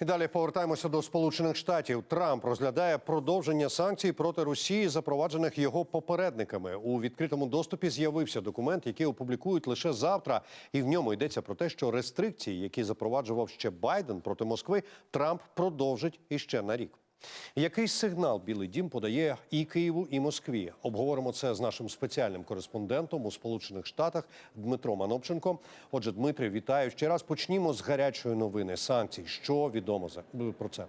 І далі повертаємося до Сполучених Штатів. Трамп розглядає продовження санкцій проти Росії, запроваджених його попередниками. У відкритому доступі з'явився документ, який опублікують лише завтра, і в ньому йдеться про те, що рестрикції, які запроваджував ще Байден проти Москви, Трамп продовжить іще на рік. Який сигнал Білий Дім подає і Києву, і Москві? Обговоримо це з нашим спеціальним кореспондентом у Сполучених Штатах Дмитром Анопченко. Отже, Дмитре, вітаю ще раз. Почнімо з гарячої новини санкцій. Що відомо за про це?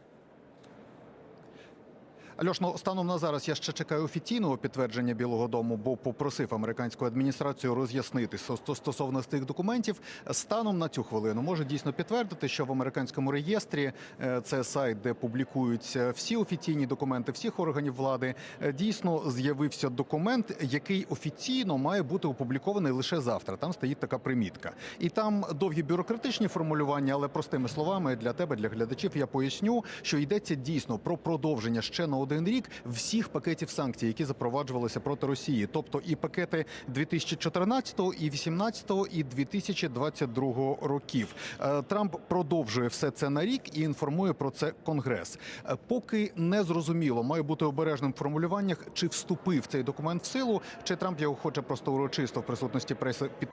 Альош, ну станом на зараз я ще чекаю офіційного підтвердження Білого Дому, бо попросив американську адміністрацію роз'яснити сто- стосовно цих документів. Станом на цю хвилину може дійсно підтвердити, що в американському реєстрі е, це сайт, де публікуються всі офіційні документи всіх органів влади. е, Дійсно з'явився документ, який офіційно має бути опублікований лише завтра. Там стоїть така примітка, і там довгі бюрократичні формулювання, але простими словами для тебе, для глядачів, я поясню, що йдеться дійсно про продовження ще на один рік всіх пакетів санкцій, які запроваджувалися проти Росії, тобто і пакети 2014, і 2018, і 2022 років. Е, Трамп продовжує все це на рік і інформує про це Конгрес. Е, Поки не зрозуміло, має бути обережним в формулюваннях, чи вступив цей документ в силу, чи Трамп його хоче просто урочисто в присутності преси під.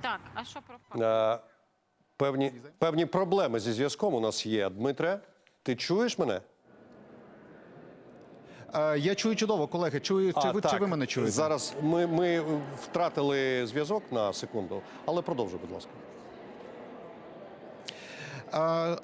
Так, а що пропало? Певні, певні проблеми зі зв'язком у нас є. Дмитре, ти чуєш мене? Е, Я чую чудово, колеги. Чую, чи А, ви чи ви мене чуєте? Зараз ми, ми втратили зв'язок на секунду, але продовжуй, будь ласка.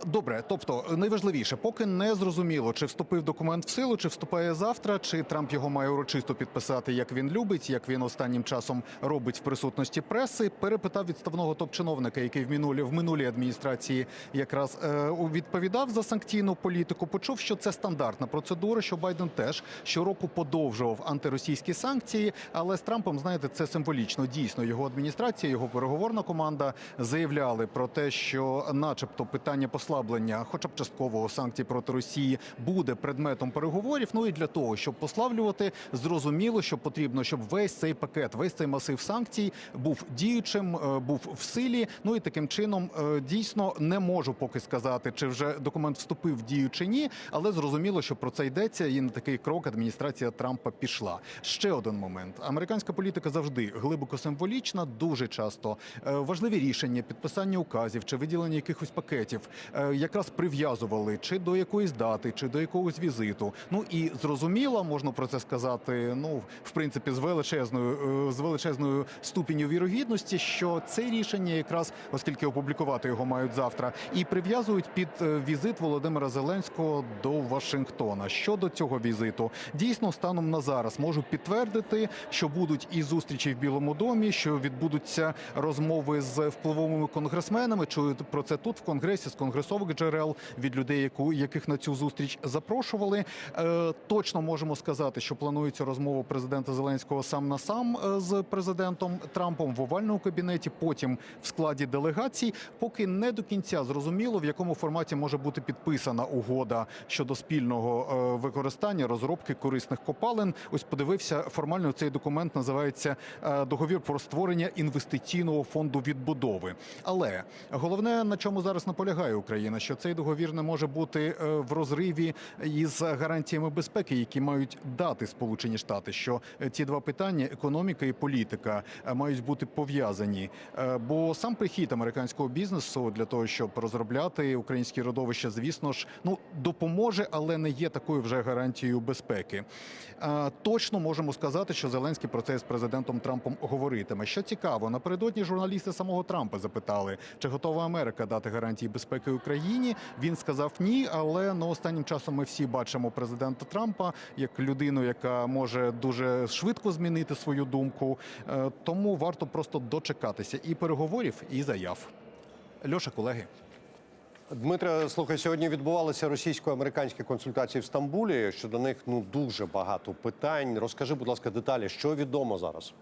Добре, тобто найважливіше, поки не зрозуміло, чи вступив документ в силу, чи вступає завтра, чи Трамп його має урочисто підписати, як він любить, як він останнім часом робить в присутності преси. Перепитав відставного топ-чиновника, який в минулі в минулій адміністрації якраз е, відповідав за санкційну політику. Почув, що це стандартна процедура, що Байден теж щороку подовжував антиросійські санкції. Але з Трампом, знаєте, це символічно. Дійсно, його адміністрація, його переговорна команда заявляли про те, що, начебто, питання послаблення, хоча б часткового санкцій проти Росії, буде предметом переговорів. Ну і для того, щоб послаблювати, зрозуміло, що потрібно, щоб весь цей пакет, весь цей масив санкцій був діючим, е, був в силі. Ну і таким чином е, дійсно не можу поки сказати, чи вже документ вступив в дію чи ні, але зрозуміло, що про це йдеться, і на такий крок адміністрація Трампа пішла. Ще один момент: американська політика завжди глибоко символічна, дуже часто е, важливі рішення, підписання указів чи виділення якихось пакетів е, якраз прив'язували чи до якоїсь дати, чи до якогось візиту. Ну і зрозуміло, можна про це сказати. Ну, в принципі, з величезною е, з величезною ступінню вірогідності, що це рішення, якраз оскільки опублікувати його мають завтра, і прив'язують під е, візит Володимира Зеленського до Вашингтона. Щодо цього візиту, дійсно станом на зараз можу підтвердити, що будуть і зустрічі в Білому домі, що відбудуться розмови з впливовими конгресменами. Чую про це тут в конгресі з конгресових джерел від людей, яких на цю зустріч запрошували. Е, точно можемо сказати, що планується розмова президента Зеленського сам на сам е, з президентом Трампом в овальному кабінеті, потім в складі делегацій. Поки не до кінця зрозуміло, в якому форматі може бути підписана угода щодо спільного е, використання розробки корисних копалин. Ось подивився формально. Цей документ називається договір про створення інвестиційного фонду відбудови. Але головне на чому зараз наполягає Україна, що цей договір не може бути е, в розриві із гарантіями безпеки, які мають дати Сполучені Штати. Що е, ці два питання економіка і політика е, мають бути пов'язані. Бо сам прихід американського бізнесу для того, щоб розробляти українські родовища, звісно ж, ну допоможе, але не є такою вже гарантією безпеки. Точно можемо сказати, що Зеленський про це з президентом Трампом говоритиме. Що цікаво, напередодні журналісти самого Трампа запитали, чи готова Америка дати гарантії безпеки Україні. Він сказав ні, але ну, останнім часом ми всі бачимо президента Трампа як людину, яка може дуже швидко змінити свою думку. Е, Тому варто просто дочекатися і переговорів, і заяв. Льоша, колеги. Дмитре, слухай, сьогодні відбувалися російсько-американські консультації в Стамбулі. Щодо них ну дуже багато питань. Розкажи, будь ласка, деталі, що відомо зараз.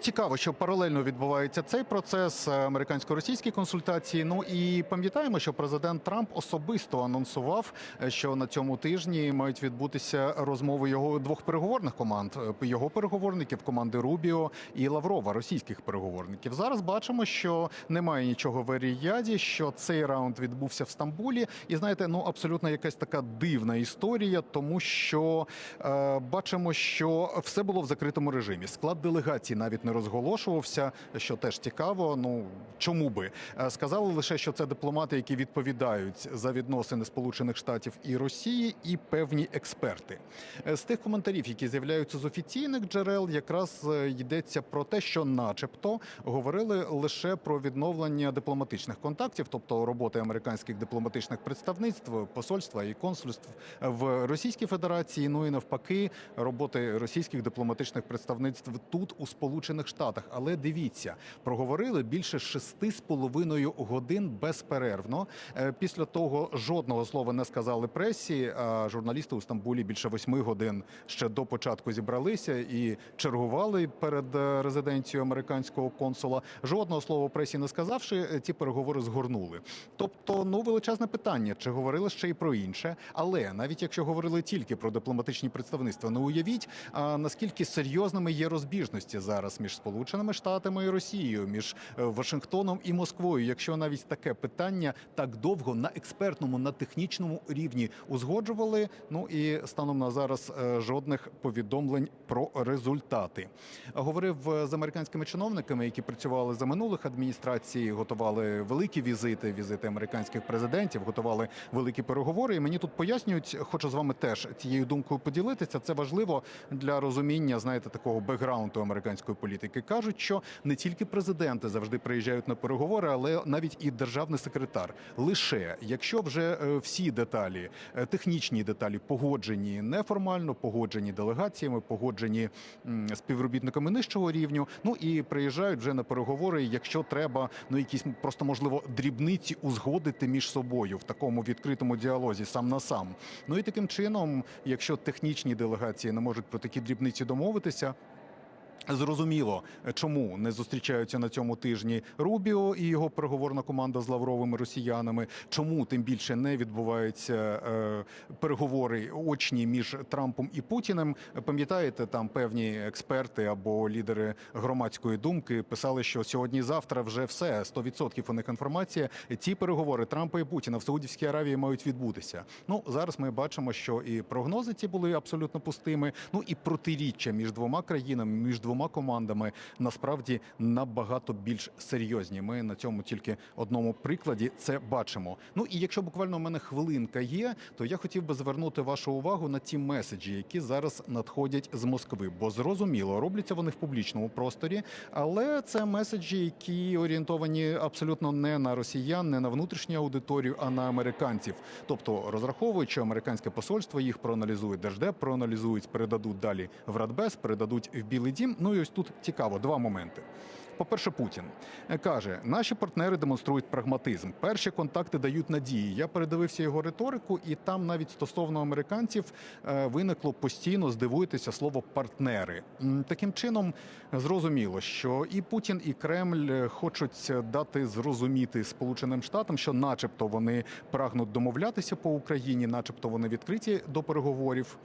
Цікаво, що паралельно відбувається цей процес е, американсько-російські консультації. Ну і пам'ятаємо, що президент Трамп особисто анонсував, е, що на цьому тижні мають відбутися розмови його двох переговорних команд: е, його переговорників, команди Рубіо і Лаврова, російських переговорників. Зараз бачимо, що немає нічого в Еріяді, що цей раунд відбувся в Стамбулі, і знаєте, ну абсолютно якась така дивна історія, тому що е, бачимо, що все було в закритому режимі. Склад делегації навіть не розголошувався, що теж цікаво. Ну чому би Е, сказали лише, що це дипломати, які відповідають за відносини Сполучених Штатів і Росії, і певні експерти. Е, З тих коментарів, які з'являються з офіційних джерел, якраз е, йдеться про те, що, начебто, говорили лише про відновлення дипломатичних контактів, тобто роботи американських дипломатичних представництв, посольства і консульств в Російській Федерації. Ну і навпаки, роботи російських дипломатичних представництв тут у Сполучених Штатах. Але дивіться, проговорили більше шести з половиною годин безперервно. Е, Після того жодного слова не сказали пресі. Журналісти у Стамбулі більше восьми годин ще до початку зібралися і чергували перед е, резиденцією американського консула. Жодного слова пресі не сказавши, е, ці переговори згорнули. Тобто, ну величезне питання, чи говорили ще й про інше. Але навіть якщо говорили тільки про дипломатичні представництва, ну уявіть, наскільки серйозними є розбіжності зараз між Сполученими Штатами і Росією, між е, Вашингтоном і Москвою. Якщо навіть таке питання так довго на експертному, на технічному рівні узгоджували, ну і станом на зараз е, жодних повідомлень про результати. Говорив е, з американськими чиновниками, які працювали за минулих адміністрацій, готували великі візити, візити американських президентів, готували великі переговори. І мені тут пояснюють, хочу з вами теж цією думкою поділитися. Це важливо для розуміння, знаєте, такого бекграунду американської політики. кажуть, що не тільки президенти завжди приїжджають на переговори, але навіть і державний секретар. Лише якщо вже е, всі деталі, е, технічні деталі погоджені неформально, погоджені делегаціями, погоджені співробітниками нижчого рівню. Ну і приїжджають вже на переговори, якщо треба, ну якісь просто можливо дрібниці узгодити між собою в такому відкритому діалозі сам на сам. Ну і таким чином, якщо технічні делегації не можуть про такі дрібниці домовитися. Зрозуміло, чому не зустрічаються на цьому тижні Рубіо і його переговорна команда з лавровими росіянами. Чому тим більше не відбуваються е, переговори очні між Трампом і Путіним? Пам'ятаєте, там певні експерти або лідери громадської думки писали, що сьогодні-завтра вже все 100% у них інформація. Ці переговори Трампа і Путіна в Саудівській Аравії мають відбутися. Ну зараз ми бачимо, що і прогнози ці були абсолютно пустими. Ну і протиріччя між двома країнами, між двома командами насправді набагато більш серйозні. Ми на цьому тільки одному прикладі це бачимо. Ну і якщо буквально у мене хвилинка є, то я хотів би звернути вашу увагу на ті меседжі, які зараз надходять з Москви. Бо зрозуміло, робляться вони в публічному просторі, але це меседжі, які орієнтовані абсолютно не на росіян, не на внутрішню аудиторію, а на американців. Тобто розраховують, що американське посольство їх проаналізує, держдеп проаналізують, передадуть далі в Радбез, передадуть в Білий Дім. Ну і ось тут цікаво два моменти. По-перше, Путін е, каже, наші партнери демонструють прагматизм. Перші контакти дають надії. Я передивився його риторику, і там навіть стосовно американців е, виникло постійно здивуєтеся слово партнери. Таким чином зрозуміло, що і Путін, і Кремль е, хочуть дати зрозуміти Сполученим Штатам, що, начебто, вони прагнуть домовлятися по Україні, начебто вони відкриті до переговорів.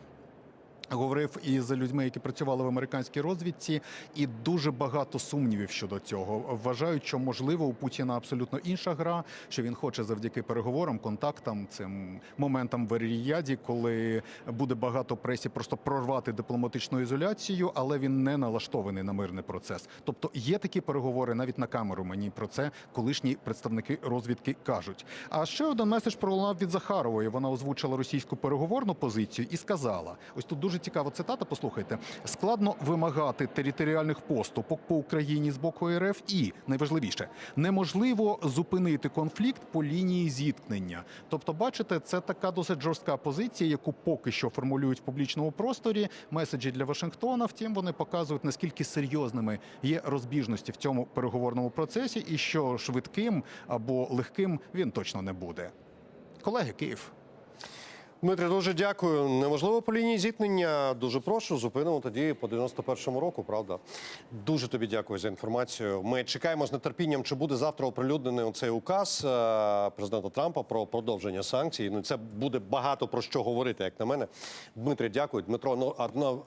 Говорив із людьми, які працювали в американській розвідці, і дуже багато сумнівів щодо цього. Вважають, що можливо у Путіна абсолютно інша гра, що він хоче завдяки переговорам, контактам, цим моментам в Ріяді, коли буде багато пресі, просто прорвати дипломатичну ізоляцію, але він не налаштований на мирний процес. Тобто є такі переговори навіть на камеру. Мені про це колишні представники розвідки кажуть. А ще один меседж пролунав від Захарової. Вона озвучила російську переговорну позицію і сказала: ось тут дуже цікава цитата. Послухайте, складно вимагати територіальних поступок по Україні з боку РФ, і найважливіше неможливо зупинити конфлікт по лінії зіткнення. Тобто, бачите, це така досить жорстка позиція, яку поки що формулюють в публічному просторі. Меседжі для Вашингтона. Втім, вони показують наскільки серйозними є розбіжності в цьому переговорному процесі, і що швидким або легким він точно не буде. Колеги, Київ. Дмитре, дуже дякую. Неможливо по лінії зіткнення. Дуже прошу. Зупинимо тоді по 91-му року. Правда, дуже тобі дякую за інформацію. Ми чекаємо з нетерпінням, чи буде завтра оприлюднений цей указ е, президента Трампа про продовження санкцій. Ну це буде багато про що говорити, як на мене. Дмитре, дякую. Дмитро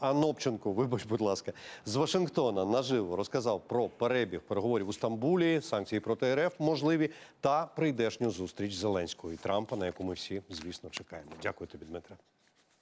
Анопченко, вибач, будь ласка, з Вашингтона наживо розказав про перебіг переговорів у Стамбулі, санкції проти РФ можливі та прийдешню зустріч Зеленського і Трампа, на яку ми всі, звісно, чекаємо. Дякую тобі, Дмитре.